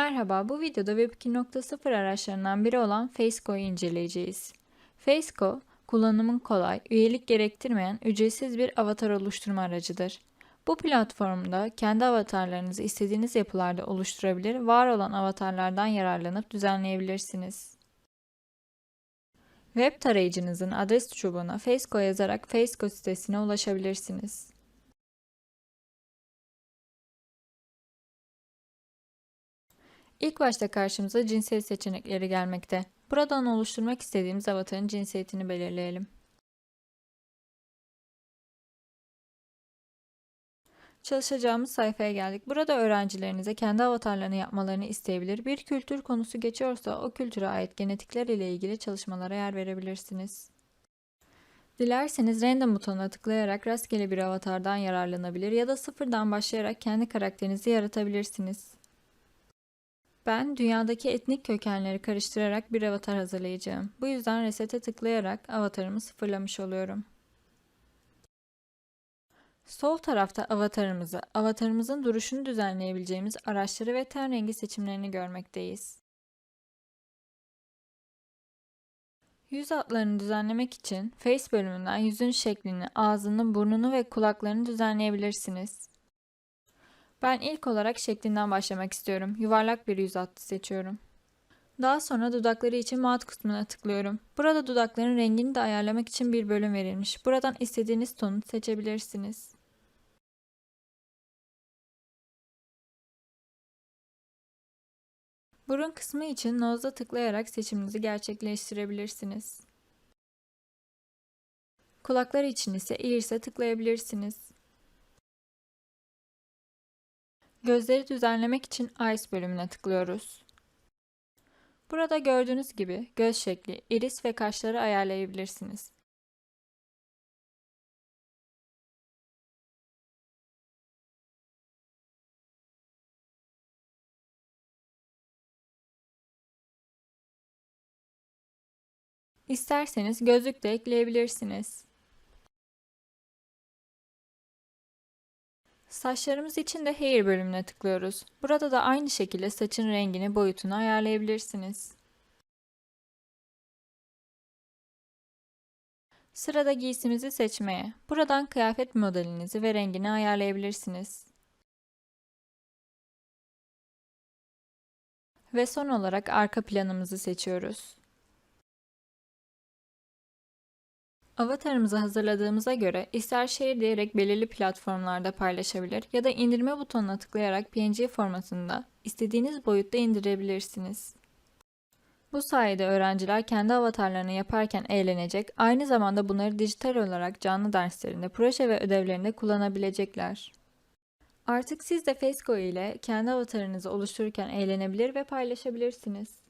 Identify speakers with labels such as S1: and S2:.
S1: Merhaba, bu videoda Web 2.0 araçlarından biri olan Faceco'yu inceleyeceğiz. Faceco, kullanımın kolay, üyelik gerektirmeyen ücretsiz bir avatar oluşturma aracıdır. Bu platformda kendi avatarlarınızı istediğiniz yapılarda oluşturabilir, var olan avatarlardan yararlanıp düzenleyebilirsiniz. Web tarayıcınızın adres çubuğuna Faceco yazarak Faceco sitesine ulaşabilirsiniz. İlk başta karşımıza cinsiyet seçenekleri gelmekte. Buradan oluşturmak istediğimiz avatarın cinsiyetini belirleyelim. Çalışacağımız sayfaya geldik. Burada öğrencilerinize kendi avatarlarını yapmalarını isteyebilir. Bir kültür konusu geçiyorsa o kültüre ait genetikler ile ilgili çalışmalara yer verebilirsiniz. Dilerseniz random butonuna tıklayarak rastgele bir avatardan yararlanabilir ya da sıfırdan başlayarak kendi karakterinizi yaratabilirsiniz. Ben dünyadaki etnik kökenleri karıştırarak bir avatar hazırlayacağım. Bu yüzden resete tıklayarak avatarımı sıfırlamış oluyorum. Sol tarafta avatarımızı, avatarımızın duruşunu düzenleyebileceğimiz araçları ve ten rengi seçimlerini görmekteyiz. Yüz hatlarını düzenlemek için Face bölümünden yüzün şeklini, ağzını, burnunu ve kulaklarını düzenleyebilirsiniz. Ben ilk olarak şeklinden başlamak istiyorum. Yuvarlak bir yüz hattı seçiyorum. Daha sonra dudakları için mat kısmına tıklıyorum. Burada dudakların rengini de ayarlamak için bir bölüm verilmiş. Buradan istediğiniz tonu seçebilirsiniz. Burun kısmı için nose'a tıklayarak seçiminizi gerçekleştirebilirsiniz. Kulaklar için ise ears'e tıklayabilirsiniz. Gözleri düzenlemek için Eyes bölümüne tıklıyoruz. Burada gördüğünüz gibi göz şekli, iris ve kaşları ayarlayabilirsiniz. İsterseniz gözlük de ekleyebilirsiniz. Saçlarımız için de Hair bölümüne tıklıyoruz. Burada da aynı şekilde saçın rengini, boyutunu ayarlayabilirsiniz. Sırada giysimizi seçmeye. Buradan kıyafet modelinizi ve rengini ayarlayabilirsiniz. Ve son olarak arka planımızı seçiyoruz. Avatarımızı hazırladığımıza göre ister share diyerek belirli platformlarda paylaşabilir ya da indirme butonuna tıklayarak PNG formatında istediğiniz boyutta indirebilirsiniz. Bu sayede öğrenciler kendi avatarlarını yaparken eğlenecek, aynı zamanda bunları dijital olarak canlı derslerinde, proje ve ödevlerinde kullanabilecekler. Artık siz de Fesco ile kendi avatarınızı oluştururken eğlenebilir ve paylaşabilirsiniz.